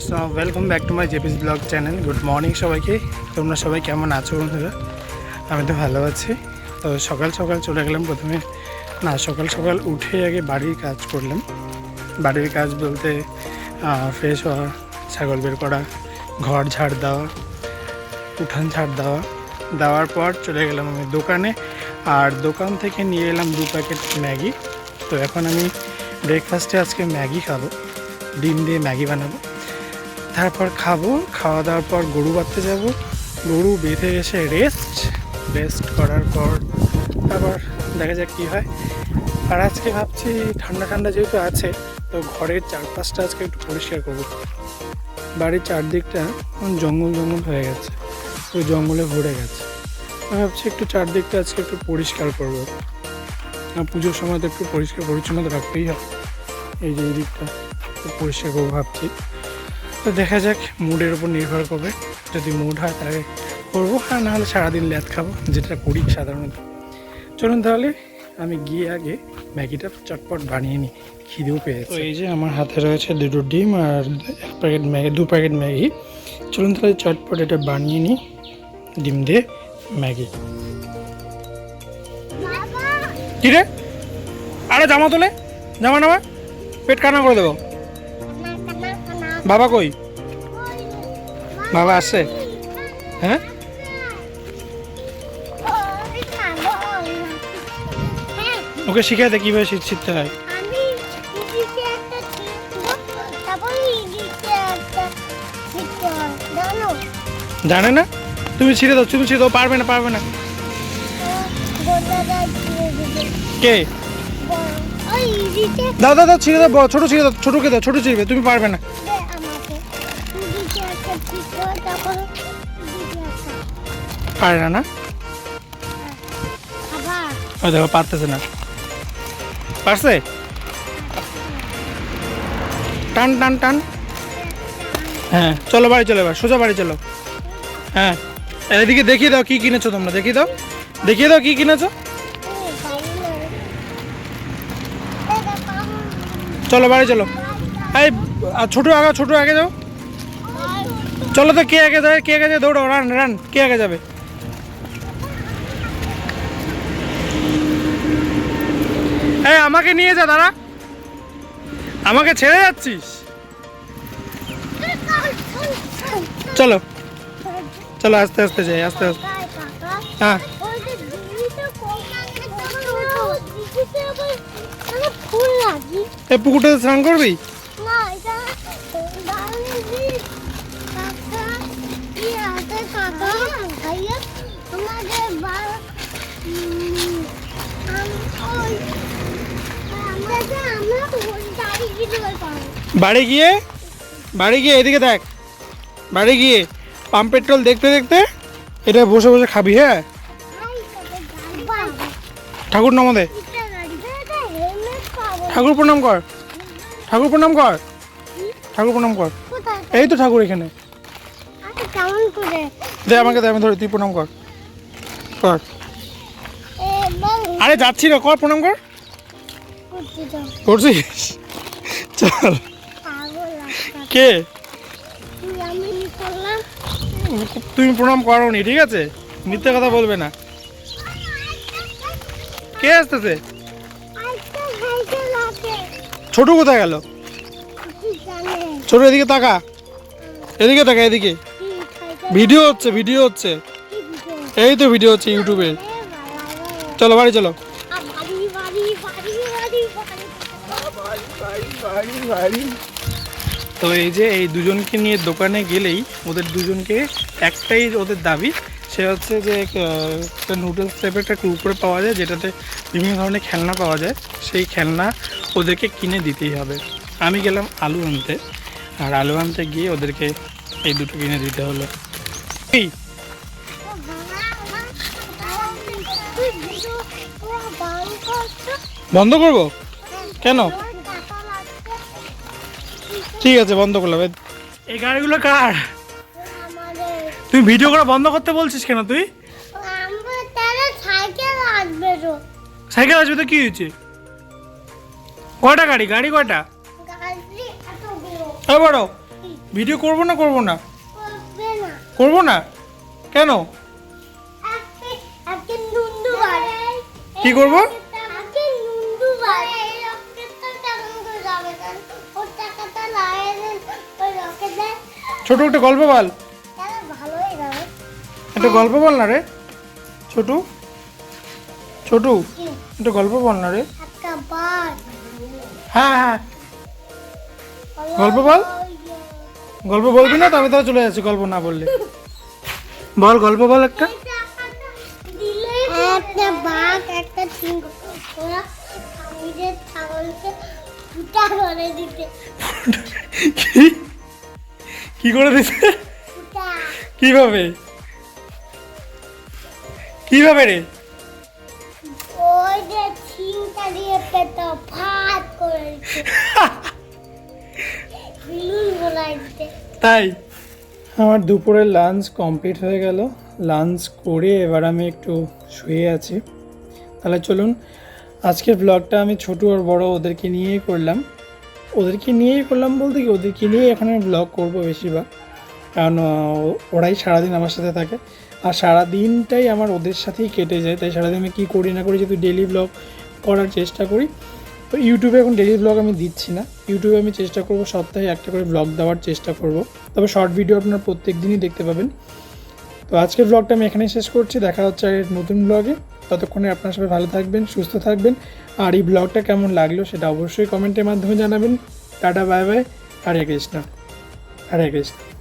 Guys welcome back to my JP's blog channel good morning সবাইকে। তোমরা সবাই কেমন আছো বন্ধুরা? আমি তো ভালো আছি। তো সকাল সকাল চলে গেলাম প্রথমে। না, সকাল সকাল উঠে আগে বাড়ির কাজ করলাম। বাড়ির কাজ বলতে ফ্রেশ হওয়া, ছাগল বের করা, ঘর ঝাড় দেওয়া, উঠান ঝাড় দেওয়া। দেওয়ার পর চলে গেলাম আমি দোকানে। আর দোকান থেকে নিয়ে এলাম দু প্যাকেট ম্যাগি। তো এখন আমি ব্রেকফাস্টে আজকে ম্যাগি খাব। ডিম দিয়ে ম্যাগি বানাবো। তারপর খাব, খাওয়া দাওয়ার পর গরু বাঁধতে যাব। গরু বেঁধে এসে রেস্ট রেস্ট করার পর তারপর দেখা যাক কী হয়। আর আজকে ভাবছি ঠান্ডা ঠান্ডা যেহেতু আছে, তো ঘরের চারপাশটা আজকে একটু পরিষ্কার করব। বাড়ির চারদিকটা জঙ্গল জঙ্গল হয়ে গেছে ওই জঙ্গলে ভরে গেছে। আমি ভাবছি একটু চারদিকটা আজকে একটু পরিষ্কার করব। আর পুজোর সময় তো একটু পরিষ্কার পরিচ্ছন্নতা রাখতেই হবে। এই যে এই দিকটা পরিষ্কার করব ভাবছি। তো দেখা যাক মুডের উপর নির্ভর করবে। যদি মুড হয় তাহলে করব আর নাহলে সারাদিন ল্যাদ খাব যেটা করি সাধারণত। চলুন তাহলে আমি গিয়ে আগে ম্যাগিটা চটপট বানিয়ে নিই। খিদেও পেয়েছে। তো এই যে আমার হাতে রয়েছে দুটো ডিম আর এক প্যাকেট ম্যাগি দু প্যাকেট ম্যাগি। চলুন তাহলে চটপট এটা বানিয়ে নিই ডিম দিয়ে ম্যাগি। কি রে? আরে জামা তোলে জামা নামা পেট কানা করে দেবো। বাবা কই? বাবা আসছে হ্যাঁ? ওকে শিখাই দে কীভাবে শীত শিখতে হয়। শিখতে জানো না? তুমি ছিঁড়ে দাও, তুমি ছিঁড়ে দাও, পারবে না পারবে না। কে? দাও দাও ছিঁড়ে দাও ছোটো ছিঁড়ে দাও, ছোটোকে দাও, ছোটো ছিঁড়বে, তুমি পারবে না। পারে না? না ওই দেখো পারতেছে না। পারছে? টান টান টান। হ্যাঁ চলো বাড়ি চলো এবার সোজা বাড়ি চলো। হ্যাঁ এদিকে দেখিয়ে দাও কি কিনেছো তোমরা দেখিয়ে দাও। দেখিয়ে দাও কি কিনেছো। চলো বাড়ি চলো। এই ছোটো আগে ছোটো আগে যাও। চলো তো, কে আগে যাবে কে আগে যাবে দৌড়াও রান রান কে আগে যাবে? এই, আমাকে নিয়ে যা, দাঁড়া। আমাকে ছেড়ে যাচ্ছিস? চলো। চলো, আস্তে আস্তে যাই, আস্তে আস্তে। হ্যাঁ। লাগি পুকুরটাতে স্নান করবি? বাড়ি গিয়ে বাড়ি গিয়ে এদিকে দেখ বাড়ি গিয়ে পাম্প পেট্রোল দেখতে দেখতে এটা বসে বসে খাবি হ্যাঁ? ঠাকুর নমদে ঠাকুর প্রণাম কর। ঠাকুর প্রণাম কর। ঠাকুর প্রণাম কর। এই তো ঠাকুর এখানে। দে আমাকে দে আমি ধরি তুই প্রণাম কর। কর। আরে যাচ্ছি রে কর প্রণাম কর। করছিস? চল। কে? তুমি প্রণাম করোনি ঠিক আছে? মিথ্যে কথা বলবে না। কে আসতেছে? ছোট কোথায় গেল? ছোট এদিকে তাকা। এদিকে তাকা এদিকে। ভিডিও হচ্ছে ভিডিও হচ্ছে। এই তো ভিডিও হচ্ছে ইউটিউবে। চলো বাড়ি চলো আর বাড়ি বাড়ি বাড়ি বাড়ি বাড়ি তো এই যে এই দুজনকে নিয়ে দোকানে গেলেই ওদের দুজনকে একটাই ওদের দাবি, সে হচ্ছে যে একটা নুডলস টাইপের একটা কুকুরে পাওয়া যায়, যেটাতে বিভিন্ন ধরনের খেলনা পাওয়া যায়। সেই খেলনা ওদেরকে কিনে দিতেই হবে। আমি গেলাম আলু আনতে, আর আলু আনতে গিয়ে ওদেরকে এই দুটো কিনে দিতে হলো। এই, বন্ধ করব? কেন? ঠিক আছে বন্ধ করলাম। এই- এই গাড়িগুলো কার? আমাদের তুই ভিডিও করা বন্ধ করতে বলছিস কেন তুই? সাইকেল আসবে তো সাইকেল কি হয়েছে? কয়টা গাড়ি? গাড়ি কয়টা? বড় ভিডিও করব না করব না? করব না? কেন? কি করব? ছোট একটা গল্প বল। যাবে একটা গল্প বল না রে। ছোটু ছোটু একটা গল্প বল না রে। হ্যাঁ হ্যাঁ। গল্প বল। গল্প বলবি না তো আমি তাহলে চলে যাচ্ছি গল্প না বললে। বল গল্প বল একটা। বাঘ ছাগলকে ফুটা করে দিতে। কি করে দিছে? কীভাবে? কীভাবে রে? তাই? আমার দুপুরের লাঞ্চ কমপ্লিট হয়ে গেল। লাঞ্চ করে এবার আমি একটু শুয়ে আছি। তাহলে চলুন আজকের ব্লগটা আমি ছোট আর বড় ওদেরকে নিয়েই করলাম। ওদেরকে নিয়েই করলাম বলতে কি, ওদেরকে নিয়েই এখন আমি ব্লগ করব বেশিরভাগ। কারণ ওরাই সারাদিন আমার সাথে থাকে। আর সারা দিনটাই আমার ওদের সাথেই কেটে যায়। তাই সারাদিন আমি কী করি না করি যেহেতু ডেলি ব্লগ করার চেষ্টা করি। তো ইউটিউবে এখন ডেলি ব্লগ আমি দিচ্ছি না। ইউটিউবে আমি চেষ্টা করব সপ্তাহে একটা করে ব্লগ দেওয়ার চেষ্টা করব। তবে শর্ট ভিডিও আপনারা প্রত্যেক দিনই দেখতে পাবেন। তো আজকের ব্লগটা আমি এখানেই শেষ করছি। দেখা হচ্ছে নতুন ব্লগে ততক্ষণে আপনার সবাই ভালো থাকবেন, সুস্থ থাকবেন। আর এই ব্লগটা কেমন লাগল সেটা অবশ্যই কমেন্টের মাধ্যমে জানাবেন। Tata bye bye Hare Krishna. Hare Krishna.